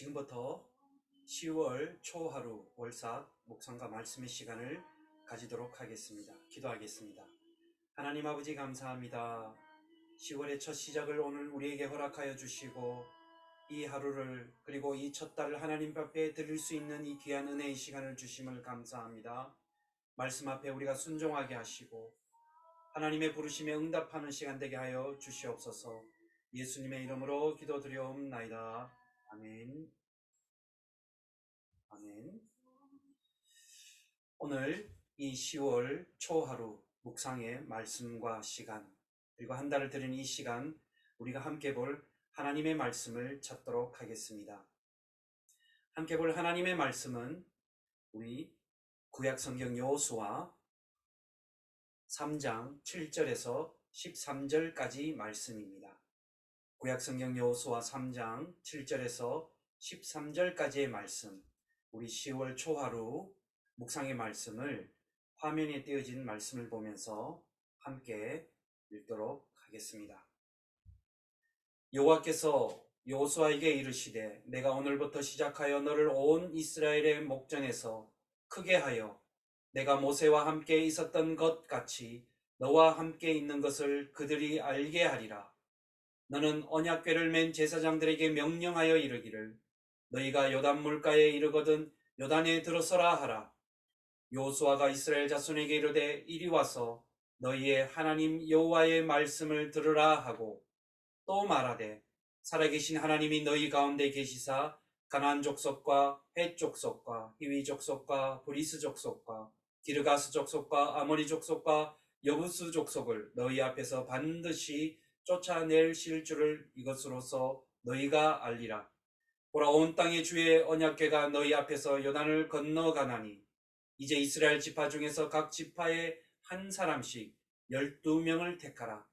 지금부터 10월 초하루 월삭 목상과 말씀의 시간을 가지도록 하겠습니다. 기도하겠습니다. 하나님 아버지 감사합니다. 10월의 첫 시작을 오늘 우리에게 허락하여 주시고 이 하루를 그리고 이 첫 달을 하나님 앞에 드릴 수 있는 이 귀한 은혜의 시간을 주심을 감사합니다. 말씀 앞에 우리가 순종하게 하시고 하나님의 부르심에 응답하는 시간 되게 하여 주시옵소서. 예수님의 이름으로 기도드려옵나이다. 아멘. 아멘. 오늘 이 10월 초하루 묵상의 말씀과 시간 그리고 한 달을 드린 이 시간 우리가 함께 볼 하나님의 말씀을 찾도록 하겠습니다. 함께 볼 하나님의 말씀은 우리 구약 성경 여호수아 3장 7절에서 13절까지 말씀입니다. 구약 성경 여호수아 3장 7절에서 13절까지의 말씀, 우리 10월 초하루 묵상의 말씀을 화면에 띄어진 말씀을 보면서 함께 읽도록 하겠습니다. 여호와께서 여호수아에게 이르시되 내가 오늘부터 시작하여 너를 온 이스라엘의 목전에서 크게 하여 내가 모세와 함께 있었던 것 같이 너와 함께 있는 것을 그들이 알게 하리라. 너는 언약궤를 맨 제사장들에게 명령하여 이르기를 너희가 요단 물가에 이르거든 요단에 들어서라 하라. 요수아가 이스라엘 자손에게 이르되 이리 와서 너희의 하나님 여호와의 말씀을 들으라 하고 또 말하되 살아계신 하나님이 너희 가운데 계시사 가나안 족속과 헷 족속과 히위 족속과 브리스 족속과 기르가스 족속과 아모리 족속과 여부스 족속을 너희 앞에서 반드시 쫓아내실 줄을 이것으로서 너희가 알리라. 보라 온 땅의 주의 언약궤가 너희 앞에서 요단을 건너가나니 이제 이스라엘 지파 중에서 각 지파에 한 사람씩 열두 명을 택하라.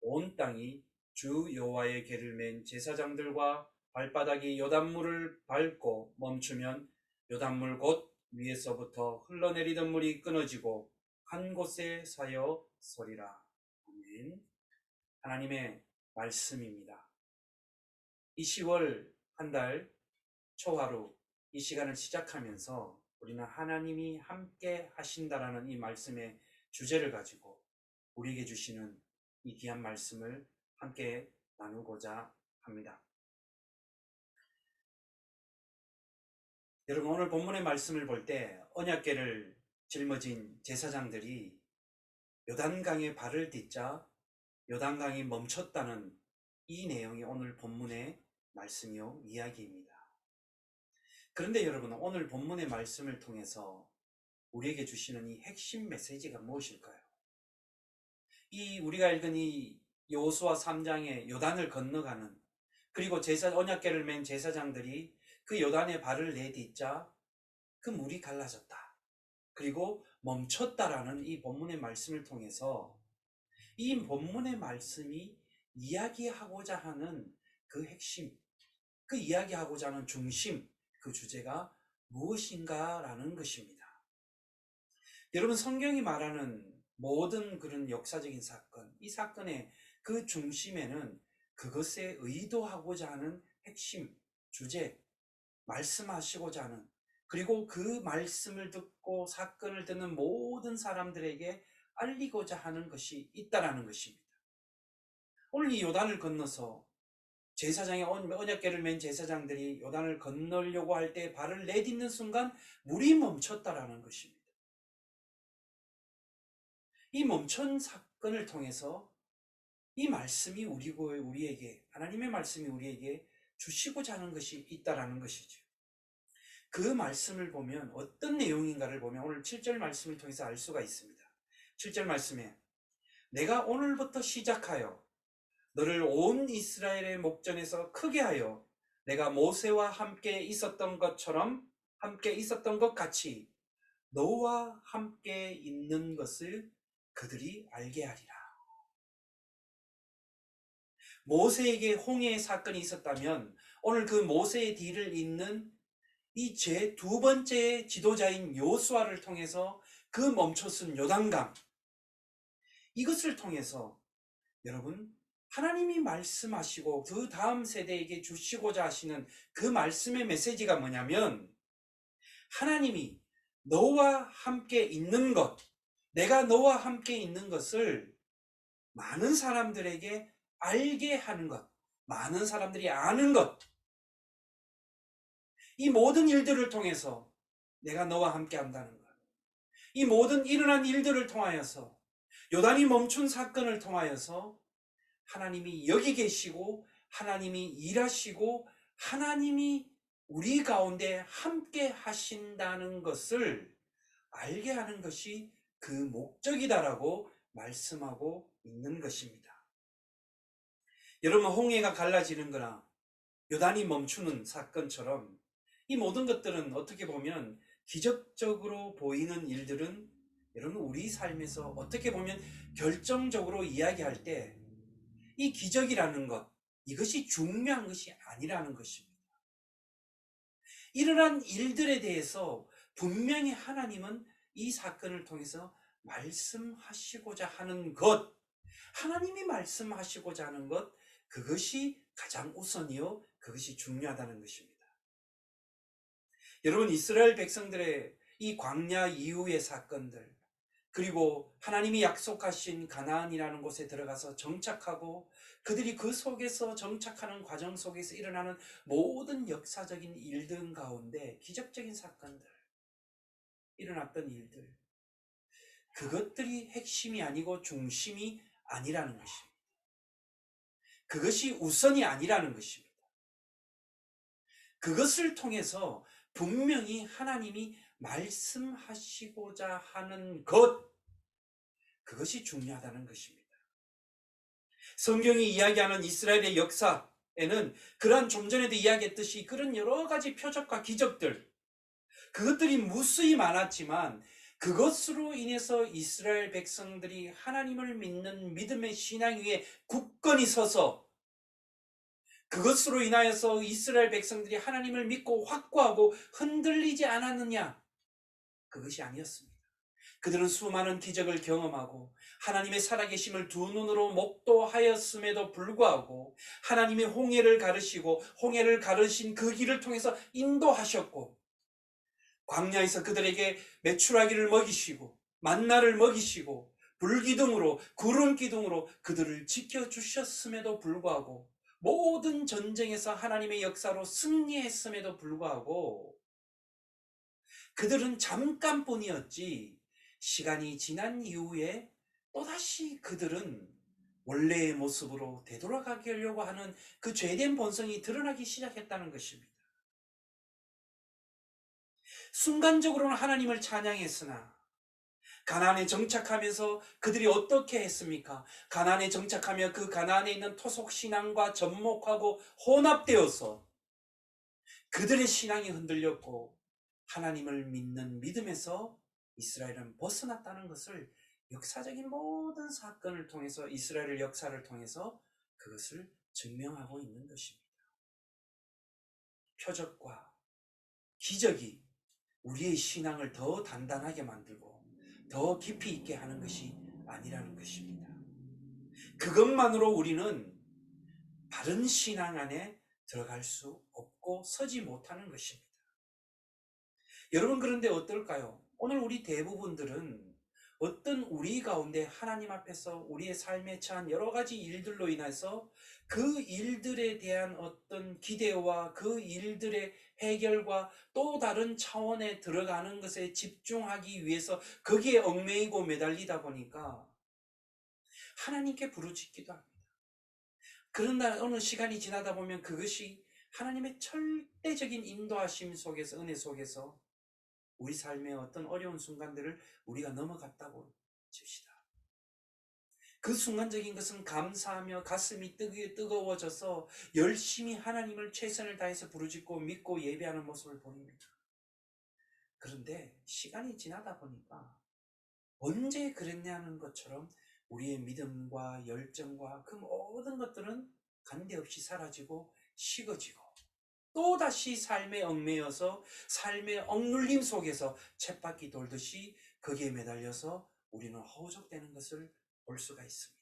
온 땅이 주 여호와의 궤를 맨 제사장들과 발바닥이 요단물을 밟고 멈추면 요단물 곧 위에서부터 흘러내리던 물이 끊어지고 한 곳에 사여 서리라. 아멘. 하나님의 말씀입니다. 이 10월 한 달 초하루 이 시간을 시작하면서 우리는 하나님이 함께 하신다라는 이 말씀의 주제를 가지고 우리에게 주시는 이 귀한 말씀을 함께 나누고자 합니다. 여러분 오늘 본문의 말씀을 볼 때 언약궤를 짊어진 제사장들이 요단강에 발을 딛자 요단강이 멈췄다는 이 내용이 오늘 본문의 말씀이요 이야기입니다. 그런데 여러분 오늘 본문의 말씀을 통해서 우리에게 주시는 이 핵심 메시지가 무엇일까요? 이 우리가 읽은 이 여호수아 3장의 요단을 건너가는 그리고 제사 언약궤를 맨 제사장들이 그 요단에 발을 내딛자 그 물이 갈라졌다. 그리고 멈췄다라는 이 본문의 말씀을 통해서 이 본문의 말씀이 이야기하고자 하는 그 핵심, 그 이야기하고자 하는 중심, 그 주제가 무엇인가라는 것입니다. 여러분 성경이 말하는 모든 그런 역사적인 사건, 이 사건의 그 중심에는 그것에 의도하고자 하는 핵심, 주제, 말씀하시고자 하는 그리고 그 말씀을 듣고 사건을 듣는 모든 사람들에게 알리고자 하는 것이 있다라는 것입니다. 오늘 이 요단을 건너서 제사장의 언약궤를 맨 제사장들이 요단을 건너려고 할 때 발을 내딛는 순간 물이 멈췄다라는 것입니다. 이 멈춘 사건을 통해서 이 말씀이 우리 우리에게 하나님의 말씀이 우리에게 주시고자 하는 것이 있다라는 것이죠. 그 말씀을 보면 어떤 내용인가를 보면 오늘 7절 말씀을 통해서 알 수가 있습니다. 7절 말씀에 내가 오늘부터 시작하여 너를 온 이스라엘의 목전에서 크게 하여 내가 모세와 함께 있었던 것처럼 함께 있었던 것 같이 너와 함께 있는 것을 그들이 알게 하리라. 모세에게 홍해의 사건이 있었다면 오늘 그 모세의 뒤를 잇는 이 제 두 번째 지도자인 요수아를 통해서 그 멈춰선 요단강 이것을 통해서 여러분 하나님이 말씀하시고 그 다음 세대에게 주시고자 하시는 그 말씀의 메시지가 뭐냐면 하나님이 너와 함께 있는 것, 내가 너와 함께 있는 것을 많은 사람들에게 알게 하는 것, 많은 사람들이 아는 것, 이 모든 일들을 통해서 내가 너와 함께 한다는 것, 이 모든 일어난 일들을 통하여서 요단이 멈춘 사건을 통하여서 하나님이 여기 계시고 하나님이 일하시고 하나님이 우리 가운데 함께 하신다는 것을 알게 하는 것이 그 목적이다라고 말씀하고 있는 것입니다. 여러분 홍해가 갈라지는 거나 요단이 멈추는 사건처럼 이 모든 것들은 어떻게 보면 기적적으로 보이는 일들은 여러분 우리 삶에서 어떻게 보면 결정적으로 이야기할 때 이 기적이라는 것 이것이 중요한 것이 아니라는 것입니다. 일어난 일들에 대해서 분명히 하나님은 이 사건을 통해서 말씀하시고자 하는 것, 하나님이 말씀하시고자 하는 것, 그것이 가장 우선이요, 그것이 중요하다는 것입니다. 여러분, 이스라엘 백성들의 이 광야 이후의 사건들, 그리고 하나님이 약속하신 가나안이라는 곳에 들어가서 정착하고 그들이 그 속에서 정착하는 과정 속에서 일어나는 모든 역사적인 일들 가운데 기적적인 사건들, 일어났던 일들, 그것들이 핵심이 아니고 중심이 아니라는 것입니다. 그것이 우선이 아니라는 것입니다. 그것을 통해서 분명히 하나님이 말씀하시고자 하는 것, 그것이 중요하다는 것입니다. 성경이 이야기하는 이스라엘의 역사에는 그러한 좀 전에도 이야기했듯이 그런 여러 가지 표적과 기적들, 그것들이 무수히 많았지만 그것으로 인해서 이스라엘 백성들이 하나님을 믿는 믿음의 신앙 위에 굳건히 서서 그것으로 인하여서 이스라엘 백성들이 하나님을 믿고 확고하고 흔들리지 않았느냐? 그것이 아니었습니다. 그들은 수많은 기적을 경험하고 하나님의 살아계심을 두 눈으로 목도하였음에도 불구하고 하나님의 홍해를 가르시고 홍해를 가르신 그 길을 통해서 인도하셨고 광야에서 그들에게 메추라기를 먹이시고 만나를 먹이시고 불기둥으로 구름 기둥으로 그들을 지켜 주셨음에도 불구하고 모든 전쟁에서 하나님의 역사로 승리했음에도 불구하고 그들은 잠깐뿐이었지 시간이 지난 이후에 또다시 그들은 원래의 모습으로 되돌아가려고 하는 그 죄된 본성이 드러나기 시작했다는 것입니다. 순간적으로는 하나님을 찬양했으나 가나안에 정착하면서 그들이 어떻게 했습니까? 가나안에 정착하며 그 가나안에 있는 토속 신앙과 접목하고 혼합되어서 그들의 신앙이 흔들렸고 하나님을 믿는 믿음에서 이스라엘은 벗어났다는 것을 역사적인 모든 사건을 통해서 이스라엘 역사를 통해서 그것을 증명하고 있는 것입니다. 표적과 기적이 우리의 신앙을 더 단단하게 만들고 더 깊이 있게 하는 것이 아니라는 것입니다. 그것만으로 우리는 바른 신앙 안에 들어갈 수 없고 서지 못하는 것입니다. 여러분 그런데 어떨까요? 오늘 우리 대부분들은 어떤 우리 가운데 하나님 앞에서 우리의 삶에 처한 여러 가지 일들로 인해서 그 일들에 대한 어떤 기대와 그 일들의 해결과 또 다른 차원에 들어가는 것에 집중하기 위해서 거기에 얽매이고 매달리다 보니까 하나님께 부르짖기도 합니다. 그런다 어느 시간이 지나다 보면 그것이 하나님의 절대적인 인도하심 속에서 은혜 속에서 우리 삶의 어떤 어려운 순간들을 우리가 넘어갔다고 칩시다. 그 순간적인 것은 감사하며 가슴이 뜨거워져서 열심히 하나님을 최선을 다해서 부르짖고 믿고 예배하는 모습을 보입니다. 그런데 시간이 지나다 보니까 언제 그랬냐는 것처럼 우리의 믿음과 열정과 그 모든 것들은 간데없이 사라지고 식어지고 또다시 삶에 얽매여서 삶의 억눌림 속에서 쳇바퀴 돌듯이 거기에 매달려서 우리는 허우적대는 것을 볼 수가 있습니다.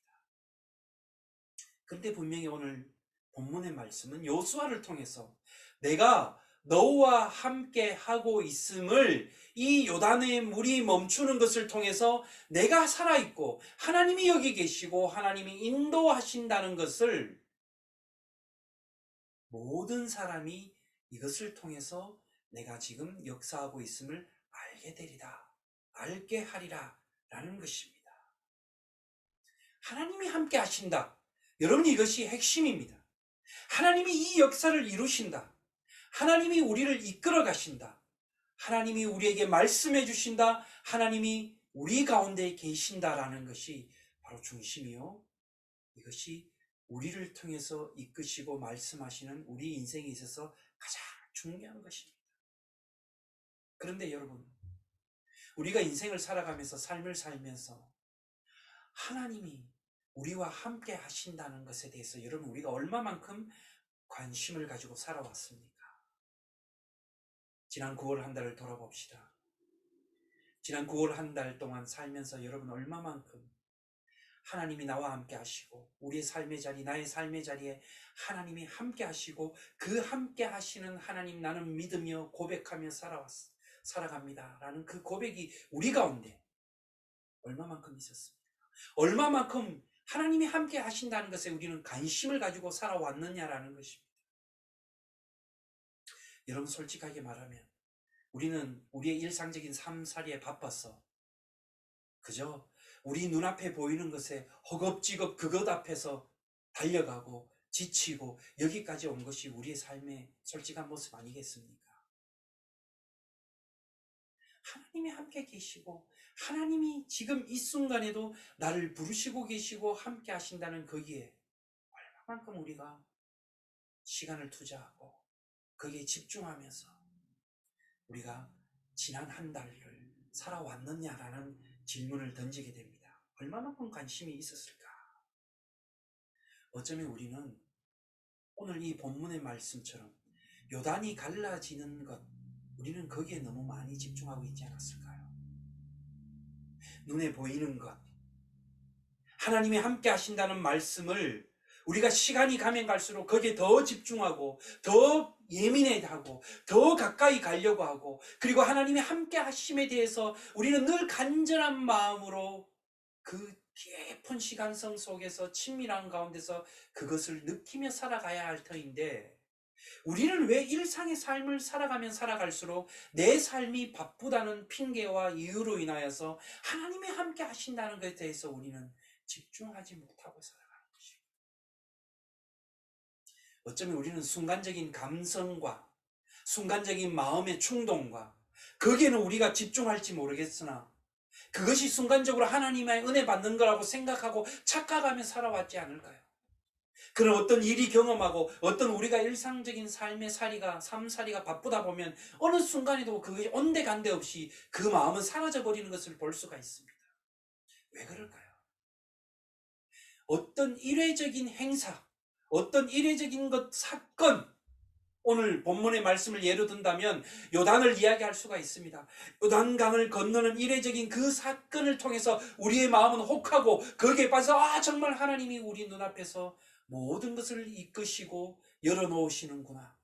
근데 분명히 오늘 본문의 말씀은 요수아를 통해서 내가 너와 함께 하고 있음을 이 요단의 물이 멈추는 것을 통해서 내가 살아있고 하나님이 여기 계시고 하나님이 인도하신다는 것을 모든 사람이 이것을 통해서 내가 지금 역사하고 있음을 알게 되리라, 알게 하리라 라는 것입니다. 하나님이 함께 하신다. 여러분 이것이 핵심입니다. 하나님이 이 역사를 이루신다. 하나님이 우리를 이끌어 가신다. 하나님이 우리에게 말씀해 주신다. 하나님이 우리 가운데 계신다라는 것이 바로 중심이요. 이것이 우리를 통해서 이끄시고 말씀하시는 우리 인생에 있어서 가장 중요한 것입니다. 그런데 여러분, 우리가 인생을 살아가면서 삶을 살면서 하나님이 우리와 함께 하신다는 것에 대해서 여러분 우리가 얼마만큼 관심을 가지고 살아왔습니까? 지난 9월 한 달을 돌아봅시다. 지난 9월 한 달 동안 살면서 여러분 얼마만큼 하나님이 나와 함께 하시고 우리의 삶의 자리, 나의 삶의 자리에 하나님이 함께 하시고 그 함께 하시는 하나님 나는 믿으며 고백하며 살아왔, 살아갑니다. 라는 그 고백이 우리 가운데 얼마만큼 있었습니까? 얼마만큼 하나님이 함께 하신다는 것에 우리는 관심을 가지고 살아왔느냐라는 것입니다. 여러분 솔직하게 말하면 우리는 우리의 일상적인 삶살이에 바빠서 그저 우리 눈앞에 보이는 것에 허겁지겁 그것 앞에서 달려가고 지치고 여기까지 온 것이 우리의 삶의 솔직한 모습 아니겠습니까? 하나님이 함께 계시고 하나님이 지금 이 순간에도 나를 부르시고 계시고 함께 하신다는 거기에 얼마만큼 우리가 시간을 투자하고 거기에 집중하면서 우리가 지난 한 달을 살아왔느냐라는 질문을 던지게 됩니다. 얼마만큼 관심이 있었을까? 어쩌면 우리는 오늘 이 본문의 말씀처럼 요단이 갈라지는 것, 우리는 거기에 너무 많이 집중하고 있지 않았을까요? 눈에 보이는 것, 하나님이 함께 하신다는 말씀을 우리가 시간이 가면 갈수록 거기에 더 집중하고 더 예민해하고 더 가까이 가려고 하고 그리고 하나님이 함께 하심에 대해서 우리는 늘 간절한 마음으로 그 깊은 시간성 속에서 친밀한 가운데서 그것을 느끼며 살아가야 할 터인데 우리는 왜 일상의 삶을 살아가면 살아갈수록 내 삶이 바쁘다는 핑계와 이유로 인하여서 하나님이 함께 하신다는 것에 대해서 우리는 집중하지 못하고 살아가는 것이고 어쩌면 우리는 순간적인 감성과 순간적인 마음의 충동과 거기에는 우리가 집중할지 모르겠으나 그것이 순간적으로 하나님의 은혜 받는 거라고 생각하고 착각하며 살아왔지 않을까요? 그런 어떤 일이 경험하고 어떤 우리가 일상적인 삶의 살이가 삶살이가 바쁘다 보면 어느 순간에도 그것이 온데간데 없이 그 마음은 사라져 버리는 것을 볼 수가 있습니다. 왜 그럴까요? 어떤 일회적인 행사, 어떤 일회적인 것 사건 오늘 본문의 말씀을 예로 든다면 요단을 이야기할 수가 있습니다. 요단강을 건너는 이례적인 그 사건을 통해서 우리의 마음은 혹하고 거기에 빠져 아 정말 하나님이 우리 눈앞에서 모든 것을 이끄시고 열어놓으시는구나.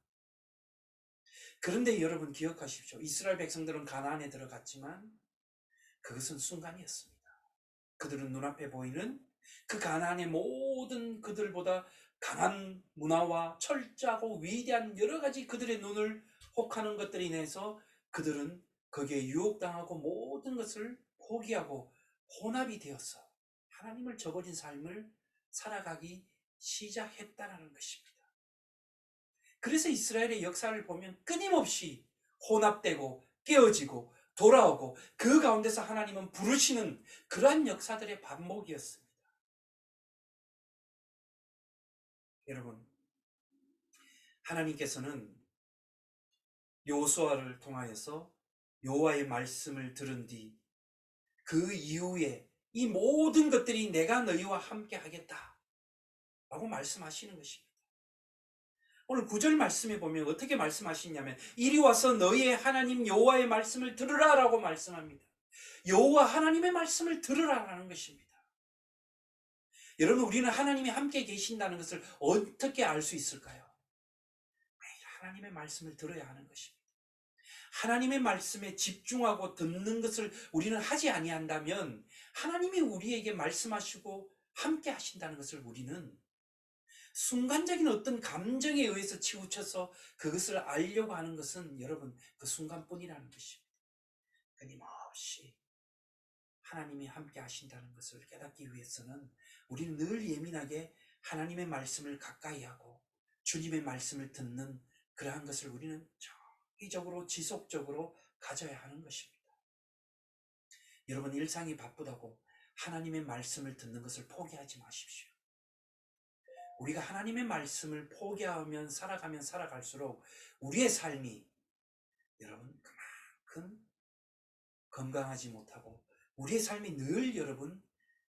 그런데 여러분 기억하십시오. 이스라엘 백성들은 가나안에 들어갔지만 그것은 순간이었습니다. 그들은 눈앞에 보이는 그 가나안의 모든 그들보다 강한 문화와 철저하고 위대한 여러 가지 그들의 눈을 혹하는 것들이 인해서 그들은 거기에 유혹당하고 모든 것을 포기하고 혼합이 되어서 하나님을 저버린 삶을 살아가기 시작했다라는 것입니다. 그래서 이스라엘의 역사를 보면 끊임없이 혼합되고 깨어지고 돌아오고 그 가운데서 하나님은 부르시는 그러한 역사들의 반복이었습니 여러분, 하나님께서는 요수아를 통하여서 여호와의 말씀을 들은 뒤 그 이후에 이 모든 것들이 내가 너희와 함께 하겠다 라고 말씀하시는 것입니다. 오늘 구절 말씀에 보면 어떻게 말씀하시냐면 이리 와서 너희의 하나님 여호와의 말씀을 들으라 라고 말씀합니다. 여호와 하나님의 말씀을 들으라라는 것입니다. 여러분 우리는 하나님이 함께 계신다는 것을 어떻게 알 수 있을까요? 매일 하나님의 말씀을 들어야 하는 것입니다. 하나님의 말씀에 집중하고 듣는 것을 우리는 하지 아니한다면 하나님이 우리에게 말씀하시고 함께 하신다는 것을 우리는 순간적인 어떤 감정에 의해서 치우쳐서 그것을 알려고 하는 것은 여러분 그 순간뿐이라는 것입니다. 끊임없이 하나님이 함께 하신다는 것을 깨닫기 위해서는 우리는 늘 예민하게 하나님의 말씀을 가까이 하고 주님의 말씀을 듣는 그러한 것을 우리는 정기적으로 지속적으로 가져야 하는 것입니다. 여러분 일상이 바쁘다고 하나님의 말씀을 듣는 것을 포기하지 마십시오. 우리가 하나님의 말씀을 포기하면 살아가면 살아갈수록 우리의 삶이 여러분 그만큼 건강하지 못하고 우리의 삶이 늘 여러분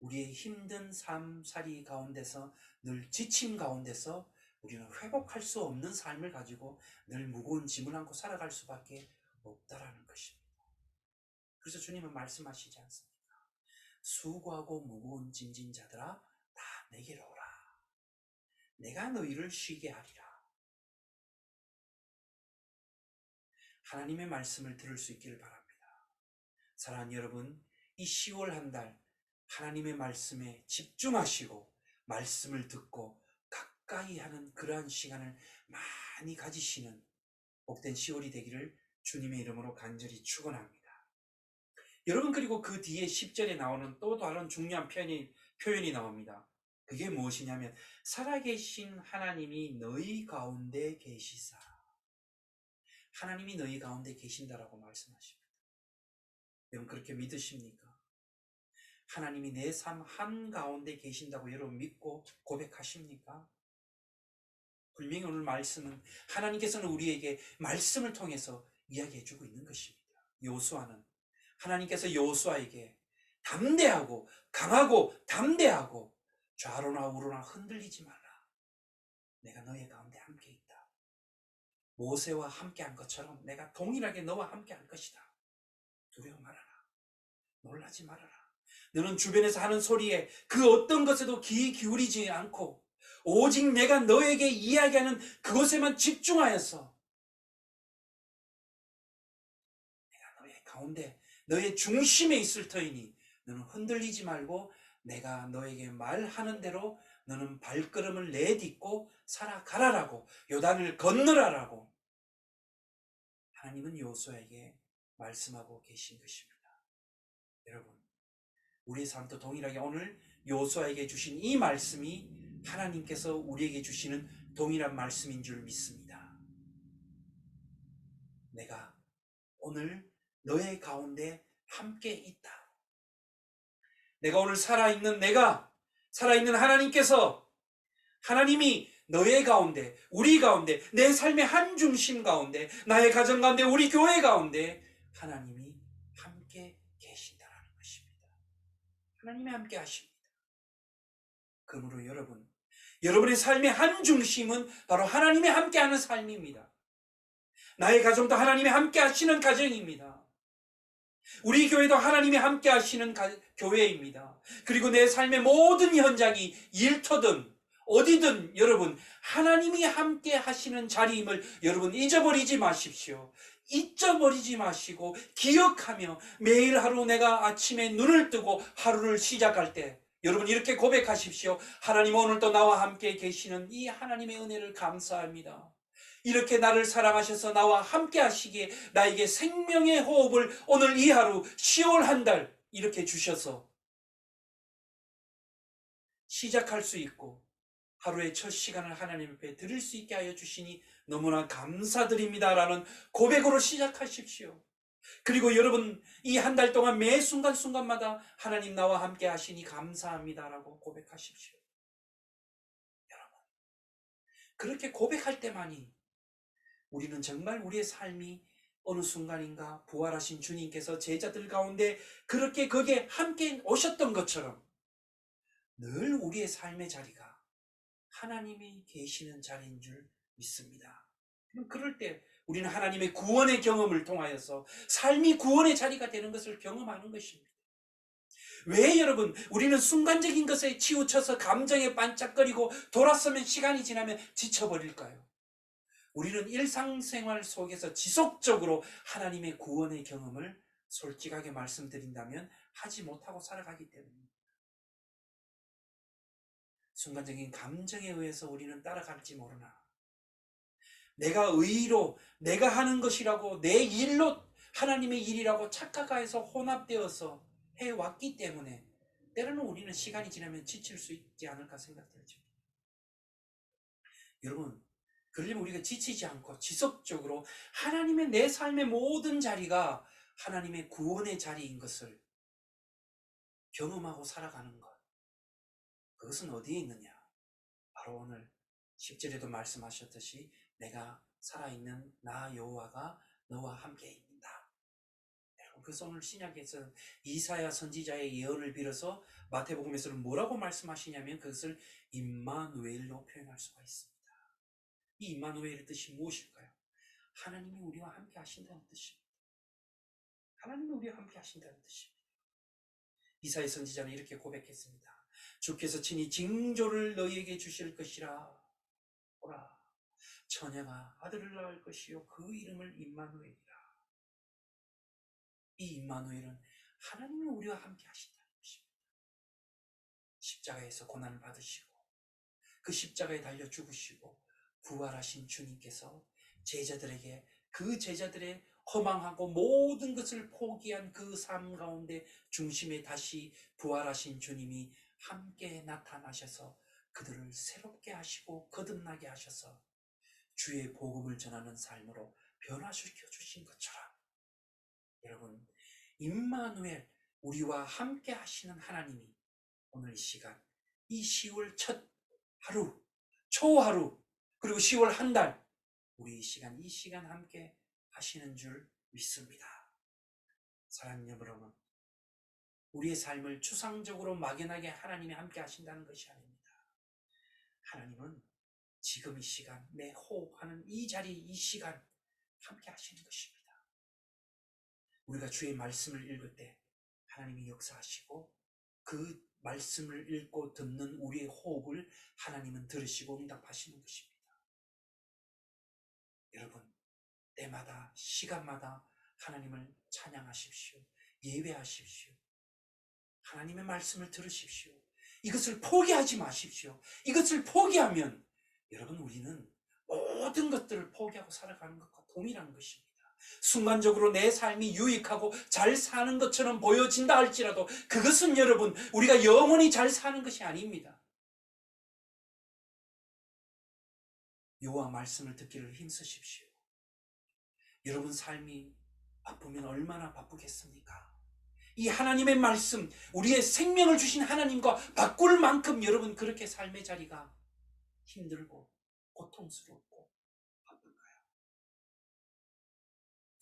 우리의 힘든 삶살이 가운데서 늘 지침 가운데서 우리는 회복할 수 없는 삶을 가지고 늘 무거운 짐을 안고 살아갈 수밖에 없다라는 것입니다. 그래서 주님은 말씀하시지 않습니까? 수고하고 무거운 짐진 자들아 다 내게로 오라. 내가 너희를 쉬게 하리라. 하나님의 말씀을 들을 수 있기를 바랍니다. 사랑하는 여러분, 이 10월 한 달 하나님의 말씀에 집중하시고 말씀을 듣고 가까이 하는 그러한 시간을 많이 가지시는 복된 10월이 되기를 주님의 이름으로 간절히 축원합니다. 여러분 그리고 그 뒤에 10절에 나오는 또 다른 중요한 표현이 표현이 나옵니다. 그게 무엇이냐면 살아계신 하나님이 너희 가운데 계시사 하나님이 너희 가운데 계신다라고 말씀하십니다. 여러분 그렇게 믿으십니까? 하나님이 내 삶 한가운데 계신다고 여러분 믿고 고백하십니까? 분명히 오늘 말씀은 하나님께서는 우리에게 말씀을 통해서 이야기해 주고 있는 것입니다. 요수아는 하나님께서 요수아에게 담대하고 강하고 담대하고 좌로나 우로나 흔들리지 말라. 내가 너의 가운데 함께 있다. 모세와 함께 한 것처럼 내가 동일하게 너와 함께 할 것이다. 두려워 말아라. 놀라지 말아라. 너는 주변에서 하는 소리에 그 어떤 것에도 귀 기울이지 않고 오직 내가 너에게 이야기하는 그것에만 집중하여서 내가 너의 가운데 너의 중심에 있을 터이니 너는 흔들리지 말고 내가 너에게 말하는 대로 너는 발걸음을 내딛고 살아가라라고 요단을 건너라라고 하나님은 요수에게 말씀하고 계신 것입니다. 여러분 우리의 삶도 동일하게 오늘 요수아에게 주신 이 말씀이 하나님께서 우리에게 주시는 동일한 말씀인 줄 믿습니다. 내가 오늘 너의 가운데 함께 있다. 내가 오늘 살아있는 내가, 살아있는 하나님께서, 하나님이 너의 가운데, 우리 가운데, 내 삶의 한 중심 가운데, 나의 가정 가운데, 우리 교회 가운데, 하나님이 함께 계신다라는 것입니다. 하나님이 함께 하십니다. 그러므로 여러분, 여러분의 삶의 한 중심은 바로 하나님이 함께하는 삶입니다. 나의 가정도 하나님이 함께 하시는 가정입니다. 우리 교회도 하나님이 함께 하시는 가, 교회입니다. 그리고 내 삶의 모든 현장이 일터든 어디든 여러분 하나님이 함께 하시는 자리임을 여러분 잊어버리지 마십시오. 잊어버리지 마시고 기억하며 매일 하루 내가 아침에 눈을 뜨고 하루를 시작할 때 여러분 이렇게 고백하십시오. 하나님 오늘도 나와 함께 계시는 이 하나님의 은혜를 감사합니다. 이렇게 나를 사랑하셔서 나와 함께 하시기에 나에게 생명의 호흡을 오늘 이 하루 10월 한 달 이렇게 주셔서 시작할 수 있고 하루의 첫 시간을 하나님 앞에 드릴 수 있게 하여 주시니 너무나 감사드립니다라는 고백으로 시작하십시오. 그리고 여러분 이 한 달 동안 매 순간순간마다 하나님 나와 함께 하시니 감사합니다라고 고백하십시오. 여러분 그렇게 고백할 때만이 우리는 정말 우리의 삶이 어느 순간인가 부활하신 주님께서 제자들 가운데 그렇게 거기에 함께 오셨던 것처럼 늘 우리의 삶의 자리가 하나님이 계시는 자리인 줄 믿습니다. 그럴 때 우리는 하나님의 구원의 경험을 통하여서 삶이 구원의 자리가 되는 것을 경험하는 것입니다. 왜 여러분 우리는 순간적인 것에 치우쳐서 감정에 반짝거리고 돌아서면 시간이 지나면 지쳐버릴까요? 우리는 일상생활 속에서 지속적으로 하나님의 구원의 경험을 솔직하게 말씀드린다면 하지 못하고 살아가기 때문입니다. 순간적인 감정에 의해서 우리는 따라갈지 모르나 내가 의로 내가 하는 것이라고 내 일로 하나님의 일이라고 착각해서 혼합되어서 해왔기 때문에 때로는 우리는 시간이 지나면 지칠 수 있지 않을까 생각되죠. 여러분, 그러려면 우리가 지치지 않고 지속적으로 하나님의 내 삶의 모든 자리가 하나님의 구원의 자리인 것을 경험하고 살아가는 것. 그것은 어디에 있느냐? 바로 오늘 10절에도 말씀하셨듯이 내가 살아있는 나 여호와가 너와 함께 있다. 그래서 오늘 신약에서 이사야 선지자의 예언을 빌어서 마태복음에서는 뭐라고 말씀하시냐면 그것을 임마누엘로 표현할 수가 있습니다. 이 임마누엘의 뜻이 무엇일까요? 하나님이 우리와 함께 하신다는 뜻입니다. 하나님이 우리와 함께 하신다는 뜻입니다. 이사야 선지자는 이렇게 고백했습니다. 주께서 친히 징조를 너희에게 주실 것이라. 보라, 처녀가 아들을 낳을 것이요 그 이름을 임마누엘이라. 이 임마누엘은 하나님이 우리와 함께 하신다는 것입니다. 십자가에서 고난을 받으시고 그 십자가에 달려 죽으시고 부활하신 주님께서 제자들에게 그 제자들의 허망하고 모든 것을 포기한 그 삶 가운데 중심에 다시 부활하신 주님이 함께 나타나셔서 그들을 새롭게 하시고 거듭나게 하셔서 주의 복음을 전하는 삶으로 변화시켜 주신 것처럼 여러분 임마누엘 우리와 함께 하시는 하나님이 오늘 이 시간 이 10월 첫 하루 초하루 그리고 10월 한 달 우리 이 시간 이 시간 함께 하시는 줄 믿습니다. 사랑하는 여러분 우리의 삶을 추상적으로 막연하게 하나님이 함께 하신다는 것이 아닙니다. 하나님은 지금 이 시간, 내 호흡하는 이 자리, 이 시간 함께 하시는 것입니다. 우리가 주의 말씀을 읽을 때 하나님이 역사하시고 그 말씀을 읽고 듣는 우리의 호흡을 하나님은 들으시고 응답하시는 것입니다. 여러분, 때마다, 시간마다 하나님을 찬양하십시오. 예배하십시오. 하나님의 말씀을 들으십시오. 이것을 포기하지 마십시오. 이것을 포기하면 여러분 우리는 모든 것들을 포기하고 살아가는 것과 동일한 것입니다. 순간적으로 내 삶이 유익하고 잘 사는 것처럼 보여진다 할지라도 그것은 여러분 우리가 영원히 잘 사는 것이 아닙니다. 여호와 말씀을 듣기를 힘쓰십시오. 여러분 삶이 바쁘면 얼마나 바쁘겠습니까? 이 하나님의 말씀, 우리의 생명을 주신 하나님과 바꿀 만큼 여러분 그렇게 삶의 자리가 힘들고 고통스럽고 바쁜가요?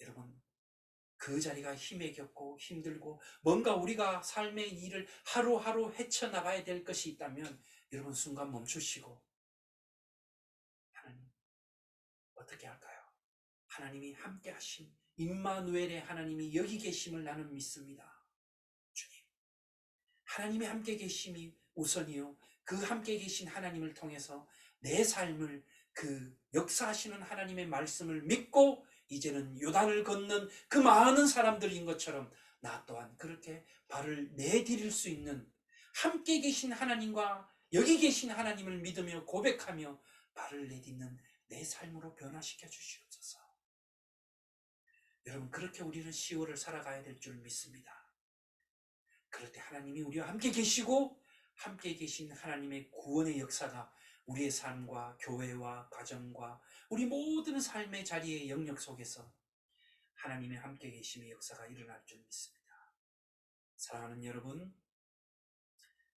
여러분 그 자리가 힘에 겹고 힘들고 뭔가 우리가 삶의 일을 하루하루 헤쳐나가야 될 것이 있다면 여러분 순간 멈추시고 하나님 어떻게 할까요? 하나님이 함께 하신 임마누엘의 하나님이 여기 계심을 나는 믿습니다. 주님. 하나님이 함께 계심이 우선이요. 그 함께 계신 하나님을 통해서 내 삶을 그 역사하시는 하나님의 말씀을 믿고 이제는 요단을 걷는 그 많은 사람들인 것처럼 나 또한 그렇게 발을 내디딜 수 있는 함께 계신 하나님과 여기 계신 하나님을 믿으며 고백하며 발을 내딛는 내 삶으로 변화시켜 주시옵소서. 여러분 그렇게 우리는 10월을 살아가야 될 줄 믿습니다. 그럴 때 하나님이 우리와 함께 계시고 함께 계신 하나님의 구원의 역사가 우리의 삶과 교회와 가정과 우리 모든 삶의 자리의 영역 속에서 하나님의 함께 계심의 역사가 일어날 줄 믿습니다. 사랑하는 여러분,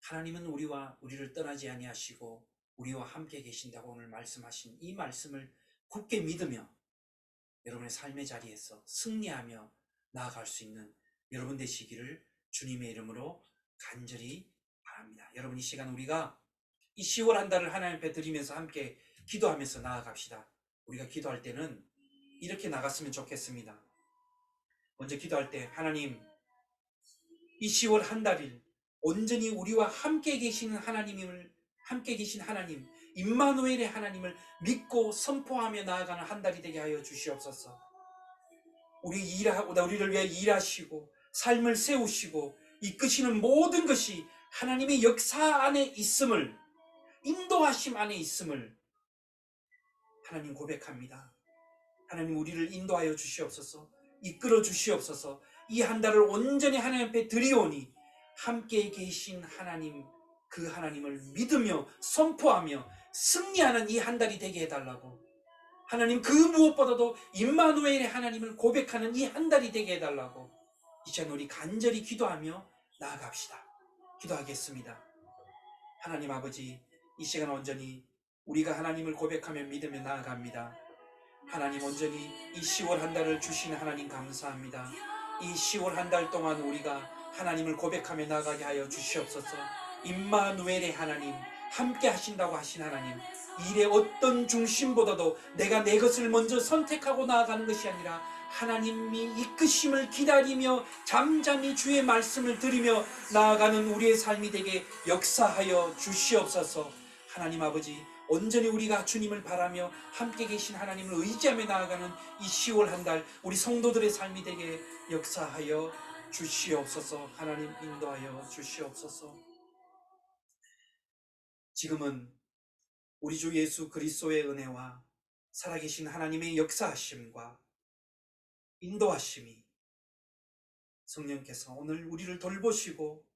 하나님은 우리와 우리를 떠나지 아니하시고 우리와 함께 계신다고 오늘 말씀하신 이 말씀을 굳게 믿으며 여러분의 삶의 자리에서 승리하며 나아갈 수 있는 여러분 되시기를 주님의 이름으로 간절히 바랍니다. 여러분 이 시간 우리가 이 10월 한 달을 하나님 앞에 드리면서 함께 기도하면서 나아갑시다. 우리가 기도할 때는 이렇게 나갔으면 좋겠습니다. 먼저 기도할 때 하나님 이 10월 한 달일 온전히 우리와 함께 계시는 하나님을 함께 계신 하나님 임마누엘의 하나님을 믿고 선포하며 나아가는 한 달이 되게 하여 주시옵소서. 우리 일하고 우리를 위해 일하시고 삶을 세우시고 이끄시는 모든 것이 하나님의 역사 안에 있음을 인도하심 안에 있음을 하나님 고백합니다. 하나님 우리를 인도하여 주시옵소서. 이끌어 주시옵소서. 이 한 달을 온전히 하나님 앞에 드리오니 함께 계신 하나님 그 하나님을 믿으며 선포하며 승리하는 이 한 달이 되게 해달라고 하나님 그 무엇보다도 임마누엘의 하나님을 고백하는 이 한 달이 되게 해달라고 이 시간 우리 간절히 기도하며 나아갑시다 기도하겠습니다 하나님 아버지 이 시간 온전히 우리가 하나님을 고백하며 믿으며 나아갑니다 하나님 온전히 이 10월 한 달을 주신 하나님 감사합니다 이 10월 한 달 동안 우리가 하나님을 고백하며 나가게 하여 주시옵소서. 임마누엘의 하나님, 함께 하신다고 하신 하나님, 일의 어떤 중심보다도 내가 내 것을 먼저 선택하고 나아가는 것이 아니라 하나님이 이끄심을 기다리며 잠잠히 주의 말씀을 들으며 나아가는 우리의 삶이 되게 역사하여 주시옵소서. 하나님 아버지, 온전히 우리가 주님을 바라며 함께 계신 하나님을 의지하며 나아가는 이 10월 한 달 우리 성도들의 삶이 되게 역사하여 주시옵소서. 하나님 인도하여 주시옵소서. 지금은 우리 주 예수 그리스도의 은혜와 살아계신 하나님의 역사하심과 인도하심이 성령께서 오늘 우리를 돌보시고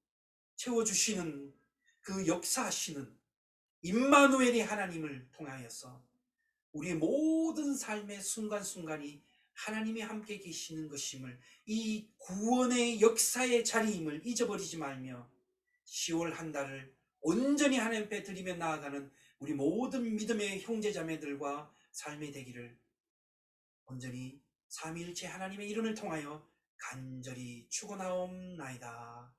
채워주시는 그 역사하시는 임마누엘의 하나님을 통하여서 우리의 모든 삶의 순간순간이 하나님이 함께 계시는 것임을 이 구원의 역사의 자리임을 잊어버리지 말며 10월 한 달을 온전히 하나님 앞에 드리며 나아가는 우리 모든 믿음의 형제자매들과 삶이 되기를 온전히 삼위일체 하나님의 이름을 통하여 간절히 축원하옵나이다.